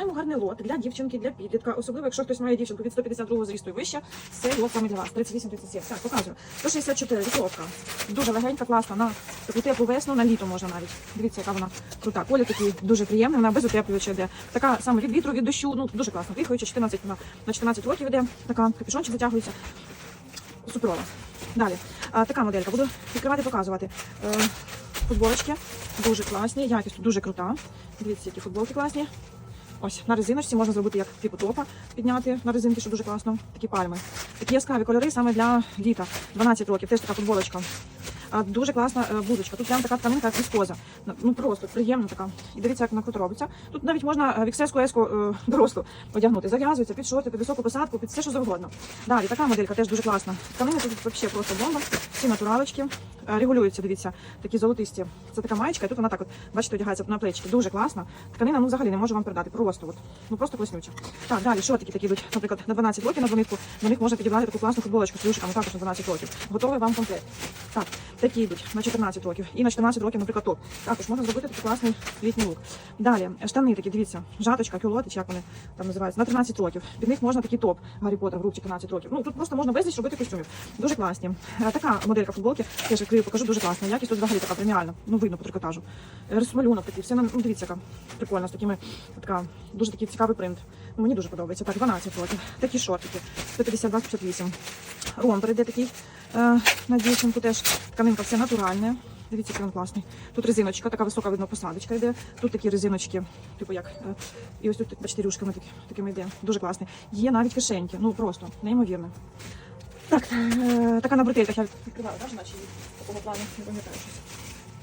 Маємо гарний лот для дівчинки, для підлітка, особливо якщо хтось має дівчинку від 152 зрісту і вище, цей лот саме для вас. 38-37. Так, показую. 164 вісовка. Дуже легенька, класна, на таку теплу весну, на літо можна навіть. Дивіться, яка вона крута. Колір такий дуже приємний, вона без утеплювача йде. Така саме від вітру, від дощу, ну дуже класно. Дихаюча 14 на, на 14 років йде, така капюшончик затягується. Суперова. Далі. А, така моделька. Буду відкривати, показувати. Е, футболочки дуже класні, якість дуже крута. Дивіться, які футболки класні. Ось на резиночці можна зробити як типу топа, підняти на резинки, що дуже класно. Такі пальми. Такі яскраві кольори саме для літа. 12 років. Теж така футболочка. А, дуже класна е, блузочка. Тут прям така тканинка, як віскоза. Ну, Ну просто приємна така. І дивіться, як вона круто робиться. Тут навіть можна е, в XS, е, дорослу одягнути. Зав'язується під шорти, під високу посадку, під все, що завгодно. Далі така моделька теж дуже класна. Тканини тут взагалі просто бомба. Всі натуралочки. Е, Регулюються, дивіться, такі золотисті. Це така маєчка, і тут вона так от, бачите, одягається на плечики. Дуже класна. Тканина ну взагалі не можу вам передати. Просто от. Ну просто класнюча. Так, далі шортики такі йдуть, наприклад, на 12 років на двонитку. До них можна підібрати таку класну футболочку з плюшиками, також на 12 років. Готовий вам комплект. Так, такі йдуть на 14 років. І на 14 років, наприклад, топ. Також можна зробити такий класний літній лук. Далі, штани такі, дивіться, жаточка, кюлоти, чи як вони там називаються, на 13 років. Під них можна такий топ Гаррі Поттер, в групці 13 років. Ну тут просто можна безліч робити костюмів. Дуже класні. Е, Така моделька футболки, теж відкрию, покажу, дуже класна. Якість тут взагалі така преміальна. Ну видно по трикотажу. Е, Малюнок такий, все на ну, дивіться, яка прикольна з такими така дуже такий цікавий принт. Ну, мені дуже подобається. Так, 12 років. Такі шортики. 152-158. Ромбер іде такий е, на дівчинку теж. Тканинка все натуральне. Дивіться, який він класний. Тут резиночка, така висока видно посадочка йде. Тут такі резиночки, типу як. е, І ось тут, бачите, рюшками такими йде. Дуже класний. Є навіть кишеньки. Ну просто неймовірно. Так, е, така на бретельках я відкриваю, так, наче такого плану, не пам'ятаю щось.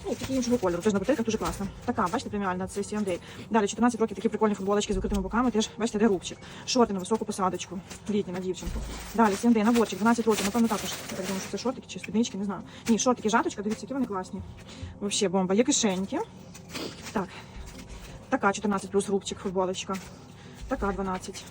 Ну, такі іншого кольору, теж на бретельках дуже класно. Така, бачите, преміальна, це CMD. Далі 14 років такі прикольні футболочки з викритими боками, теж, бачите, де рубчик. Шорти на високу посадочку, літні на дівчинку. Далі CMD, наборчик, 12 років, напевно, також, я так думаю, що це шортики чи спіднички, не знаю. Ні, шортики, жаточка, дивіться, які вони класні. Вообще бомба. Є кишеньки. Так, така 14 плюс рубчик, футболочка. Така 12.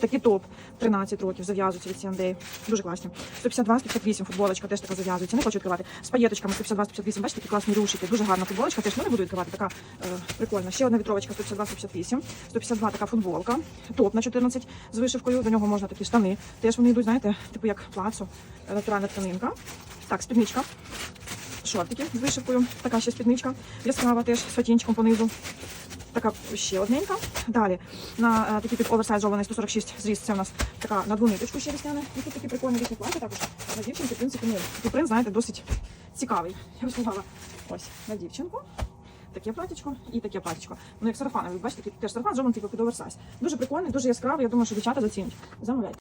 Такий топ 13 років зав'язується від C&A. Дуже класні. 152-158 футболочка теж така зав'язується. Не хочу відкривати. З паєточками 152-158. Бачите, такі класні рушики. Дуже гарна футболочка. Теж ну, не буду відкривати. Така е, прикольна. Ще одна вітровочка 152-158. 152 така футболка. Топ на 14 з вишивкою. До нього можна такі штани. Теж вони йдуть, знаєте, типу як плацо. Е, Натуральна тканинка. Так, спідничка. Шортики з вишивкою. Така ще спідничка. Яскрава теж з фатінчиком понизу. Така ще одненька. Далі на е, такий тип оверсайз жований 146 зріст. Це у нас така на дву ниточку ще вісняна. І тут такі прикольні вісні плаття також. На дівчинки, в принципі, ну, такий принт, знаєте, досить цікавий. Я б сказала, ось на дівчинку. Таке платічко і таке платічко. Ну, як сарафан, ви бачите, такий теж сарафан типу під оверсайз. Дуже прикольний, дуже яскравий. Я думаю, що дівчата зацінять. Замовляйте.